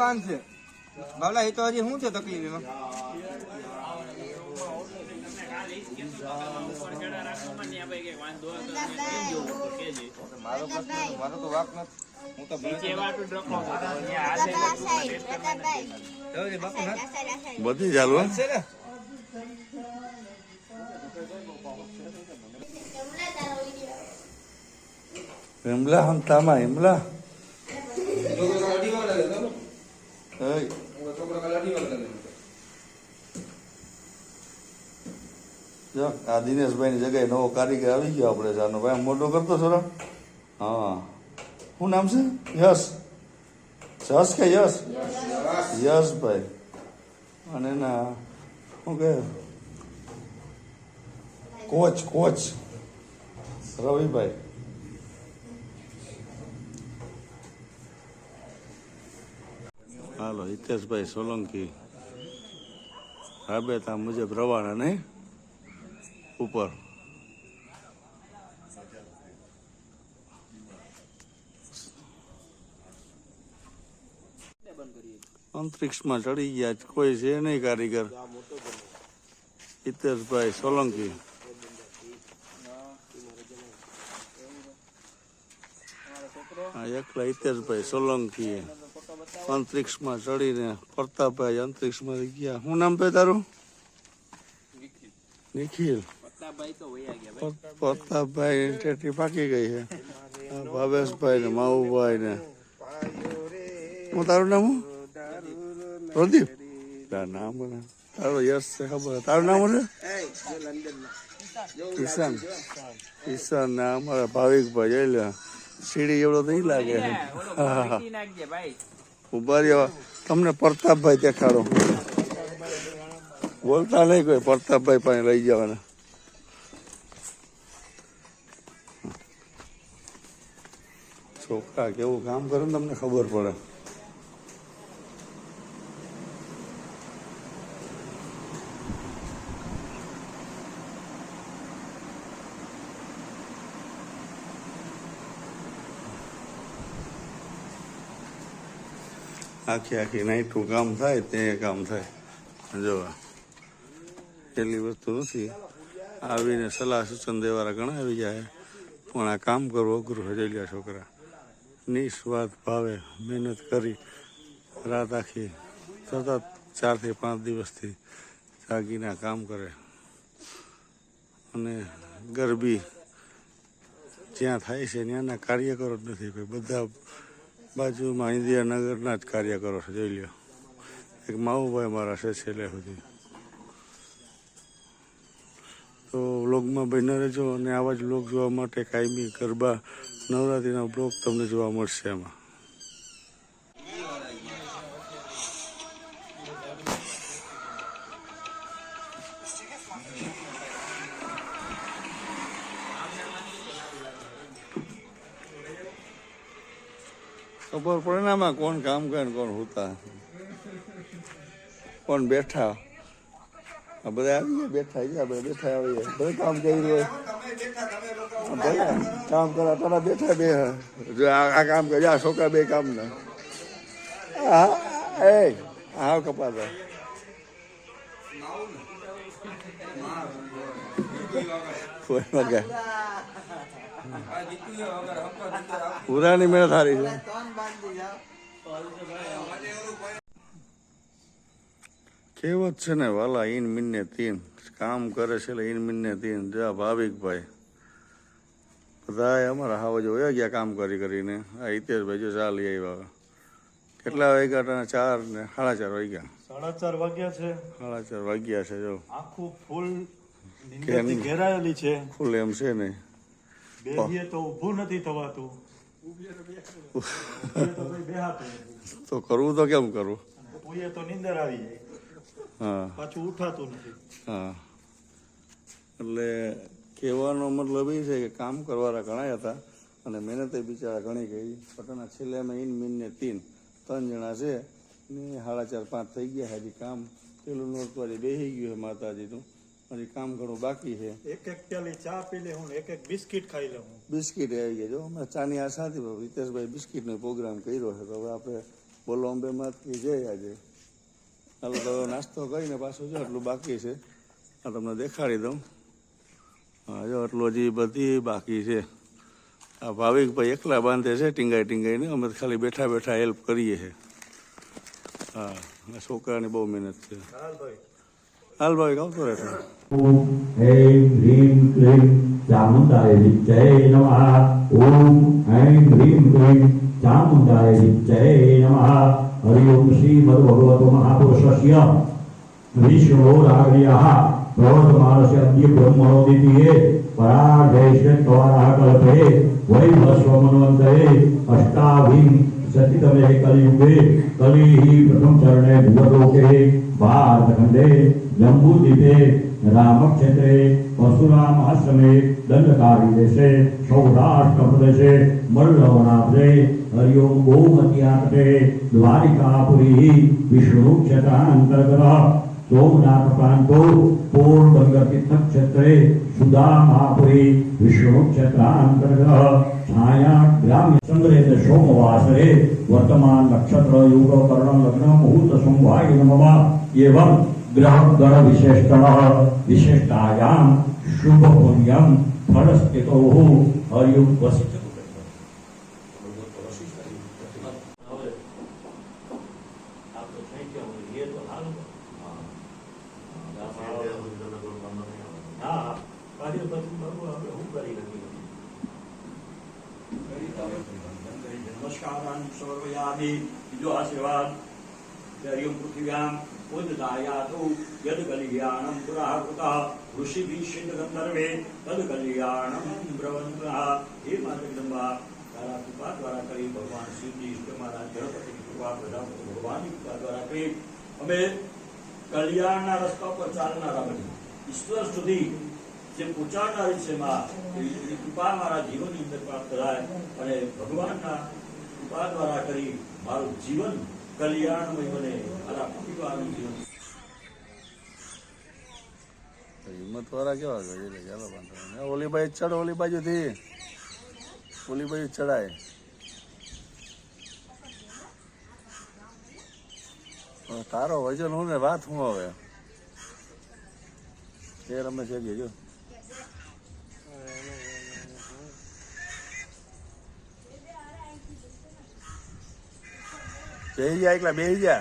બાંધશે બાબલા એ તો હજી શું છે તકલીફ એમાં મારો પ્રશ્ન મારો તો વાક નથી. હું તો બધી ચાલુ. છે ને? હિમલા હમતામાં હિમલા એય, દિનેશભાઈ આ દિનેશભાઈની જગ્યાએ નવો કારીગર આવી ગયો આપણે જાનો ભાઈ મોટો કરતો થોડો હા. શું નામ છે? યશ. જસ કે યશ? યશભાઈ અને ના શું કે કોચ કોચ. રવિભાઈ. હાલો, હિતેશભાઈ સોલંકી. રાબેતા મુજબ રવાના, નહીં? ઉપર. અંતરિક્ષમાં ચડી ગયા કોઈ છે નહીં કારીગર. હિતેશભાઈ સોલંકી. એકલા હિતેશભાઈ સોલંકી અંતરિક્ષમાં ચડીને પ્રતાપભાઈ અંતરિક્ષમાં ગયા. શું નામ પે તારું? નિખિલ. પ્રતાપભાઈ ટેટી પાકી ગઈ છે. ભાવેશભાઈ ને માવુભાઈ ને. હું તારું નામ પ્રદીપ. તારું નામ તારો તારું યશ છે ખબર. તારું નામ છે ઈશાન ઈશાન ને અમારા ભાવિકભાઈ એટલે સીડી એવડો નહીં લાગે. હા હા. ઊભા રહ્યો. તમને પ્રતાપભાઈ દેખાડો. બોલતા નહીં કોઈ, પ્રતાપભાઈ પાસે લઈ જવાના. છોકરા કેવું કામ કરે તમને ખબર પડે. આખી આખી નાઈટનું કામ થાય, તે કામ થાય. જો પેલી વસ્તુ નથી. આવીને સલાહ સૂચન દેવાળા ઘણા આવી જાય. પણ આ કામ કરવું અઘરું હજેલિયા છોકરા. નિસ્વાર્થ ભાવે મહેનત કરી રાત આખી સતત ચારથી પાંચ દિવસથી જાગીને કામ કરે. અને ગરબી જ્યાં થાય છે, ત્યાંના કાર્યકરો જ નથી બધા બાજુમાં ઇન્દિરાનગરના જ કાર્યકરો છે, જોઈ લ્યો. એક માવુભાઈ મારા છે છેલ્લે સુધી. તો વ્લોગમાં બન્યા રહેજો અને આવા જ વ્લોગ જોવા માટે કાયમી ગરબા નવરાત્રિના બ્લોગ તમને જોવા મળશે એમાં. ખબર પડે ને આમાં કોણ કામ કરે ને કોણ હોતા? કોણ બેઠા? આ બધા આવી ગયા બેઠા ગયા બધા બેઠા આવી ગયા બધા કામ કરી રહ્યા ભલે, કામ કરા, તારા બેઠા બે. જો આ કામ કરે, આ છોકરા બે કામ ના હા એ હા કપાતા. પુરાની મેળ સારી છે. કહેવત છે ને વાલા ઈન મિન્ને તીન. કામ કરે છે એટલે ઈન મિન્ને તીન. જા ભાવિકભાઈ બધા અમારા હાવ જો વયા ગયા કામ કરી કરીને. આ હિતેશભાઈ જો ચા લઈ આવ્યા કેટલા વાગ્યા હતા ચાર ને સાડા ચાર વાગ્યા. સાડા ચાર વાગ્યા છે. સાડા ચાર વાગ્યા છે જો. આખું ફૂલ ઘેરાયેલી છે. ફૂલ એમ છે ને. બેહીએ તો ઊભું નથી થવાતું. તો કરવું તો કેમ કરવું તો નીંદર આવી જાય. હા. પાછું ઉઠાતું નથી. હા. એટલે કહેવાનો મતલબ એ છે કે કામ કરવાના ઘણા હતા અને મહેનતે બિચારા ઘણી ગઈ. પટના છેલ્લે અમે ઇન મીન ને તીન. ત્રણ જણા છે ને સાડા ચાર પાંચ થઈ ગયા હજી કામ. પેલું નોરતવારી બેસી ગયું છે માતાજીનું હજી કામ ઘણું બાકી છે. એક એક પ્યાલી ચા પી લે હું એક એક બિસ્કિટ ખાઈ લઉં બિસ્કિટ આવી ગયા. જો અમે ચાની આશા હતી પણ હિતેશભાઈ બિસ્કિટનો પ્રોગ્રામ કર્યો છે. તો હવે આપણે બોલો અંબે અંબેમાંથી જઈ આજે. ચાલો તો નાસ્તો કરીને પાછું જો, આટલું બાકી છે. આ તમને દેખાડી દઉં. હા, જો એટલો હજી બધી બાકી છે. આ ભાવિક ભાઈ એકલા બાંધે છે, ટીંગાઈ ટીંગાઈને. અમે ખાલી બેઠા બેઠા હેલ્પ કરીએ છીએ હા છોકરાની બહુ મહેનત છે. હાલ ભાઈ આવતો રહે હેમ હ્રીમ ક્લીમ ચામુંડાય જય નમઃ. ઓમ હૈમ હ્રીમ ક્લીમ ચામુંડાય જય નમઃ. हरि ओं श्रीमद्भगवतो महापुरुषस्य विष्णोराग्र्यः प्रवर्तमानस्य अद्य ब्रह्मणोदितीये परार्धैश्वर्यत्वारः कल्पे वैवस्वमन्वन्तरे अष्टाविं सतितमे कलियुगे कलिः प्रथम चरणे भूवलोके भारतखण्डे जम्बूद्वीपे रामक्षेत्रे परशुराम आश्रमे दंडकारी देशे सौराष्ट्रप्रदेशे मल्लवनाभ्रे हरि ओं गोमत्यातटे द्वारिकापुरी विष्णुक्षेत्रान्तर्गतः सोमनाथ प्रान्तो पोर्बंगर तीर्थक्षेत्रे सुदामापुरी विष्णुक्षेत्रान्तर्गतः छाया ग्राम्य चंद्रेन्द्र सोमवासरे वर्तमान नक्षत्र योग कर्ण लग्न मुहूर्त संवाय नमः एवं ग्रह गण विशेषण विशिष्टायां शुभ पुण्यम फल स्थितो हरि ओं સર્વયામિ બીજો આશીર્વાદ દરિયમ પૃથિવ્યામ ઉદદાયાતુ યદ કલ્યાણમ પુરાહૃતઃ ઋષિભિ સિદ્ધ ગંધર્વે તદ કલ્યાણમ બ્રવંતઃ હે માતા જગદંબા તારા કૃપા દ્વારા કરી ભગવાન શિવજી માતા ગણપતિની કૃપા પ્રધાન ભગવાનની કૃપા દ્વારા કરી અમે કલ્યાણના રસ્તા પર ચાલનારા બની ઈશ્વર સુધી જે પહોંચાડનારી છે માં કૃપા મારા જીવનની અંદર પ્રાપ્ત થાય અને ભગવાનના કૃપા દ્વારા કરી મારું જીવન કલ્યાણમય બને. મારા પરિવારનું જીવન. હિંમત વાળા કેવા એટલે ચાલો વાંધો નહીં. ઓલી બાજુ ચડ, ઓલી બાજુથી. ઓલી બાજુ ચડાય. તારો વજન હું ને વાત હું હવે? એ રમે છે કે જો. બેહી જા એકલા બેહી જા